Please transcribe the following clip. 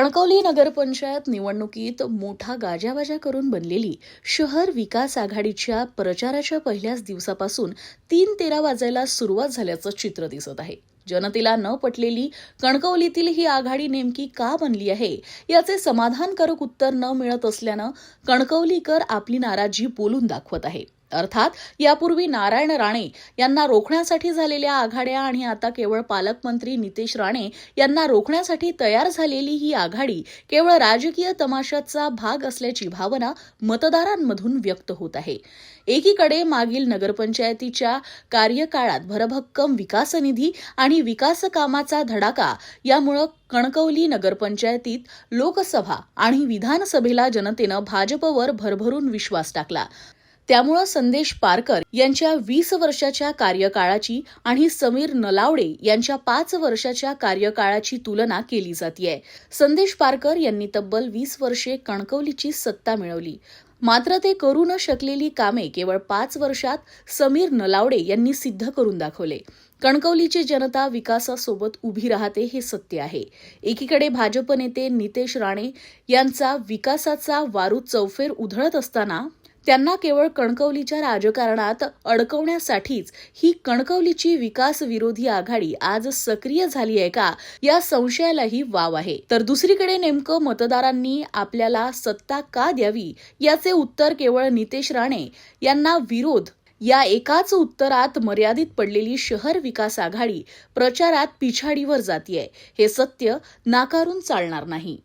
कणकवली नगरपंचायत निवडणुकीत मोठा गाजावाजा करून बनलेली शहर विकास आघाडीच्या प्रचाराच्या पहिल्याच दिवसापासून तीन तेरा वाजायला सुरुवात झाल्याचं चित्र दिसत आहे. जनतेला न पटलेली कणकवलीतील ही आघाडी नेमकी का बनली आहे? याचे समाधानकारक उत्तर न मिळत असल्यानं कणकवलीकर आपली नाराजी बोलून दाखवत आहे. अर्थात यापूर्वी नारायण राणे यांना रोखण्यासाठी झालेल्या आघाड्या आणि आता केवळ पालकमंत्री नितेश राणे यांना रोखण्यासाठी तयार झालेली ही आघाडी केवळ राजकीय तमाशाचा भाग असल्याची भावना मतदारांमधून व्यक्त होत आहे. एकीकडे मागील नगरपंचायतीच्या कार्यकाळात भरभक्कम विकास निधी आणि विकास कामाचा धडाका यामुळं कणकवली नगरपंचायतीत लोकसभा आणि विधानसभेला जनतेनं भाजपवर भरभरून विश्वास टाकला. त्यामुळं संदेश पारकर यांच्या वीस वर्षाच्या कार्यकाळाची आणि समीर नलावडे यांच्या पाच वर्षाच्या कार्यकाळाची तुलना केली जातीये. संदेश पारकर यांनी तब्बल वीस वर्षे कणकवलीची सत्ता मिळवली. मात्र ते करू न शकलेली कामे केवळ पाच वर्षात समीर नलावडे यांनी सिद्ध करून दाखवले. कणकवलीची जनता विकासासोबत उभी राहते हे सत्य आहे. एकीकडे भाजप नेते नितेश राणे यांचा विकासाचा वारू चौफेर उधळत असताना त्यांना केवळ कणकवलीच्या राजकारणात अडकवण्यासाठीच ही कणकवलीची विकास विरोधी आघाडी आज सक्रिय झाली आहे का या संशयालाही वाव आहे. तर दुसरीकडे नेमकं मतदारांनी आपल्याला सत्ता का द्यावी याचे उत्तर केवळ नितेश राणे यांना विरोध. या एकाच उत्तरात मर्यादित पडलेली शहर विकास आघाडी प्रचारात पिछाडीवर जातीय. हे सत्य नाकारून चालणार नाही.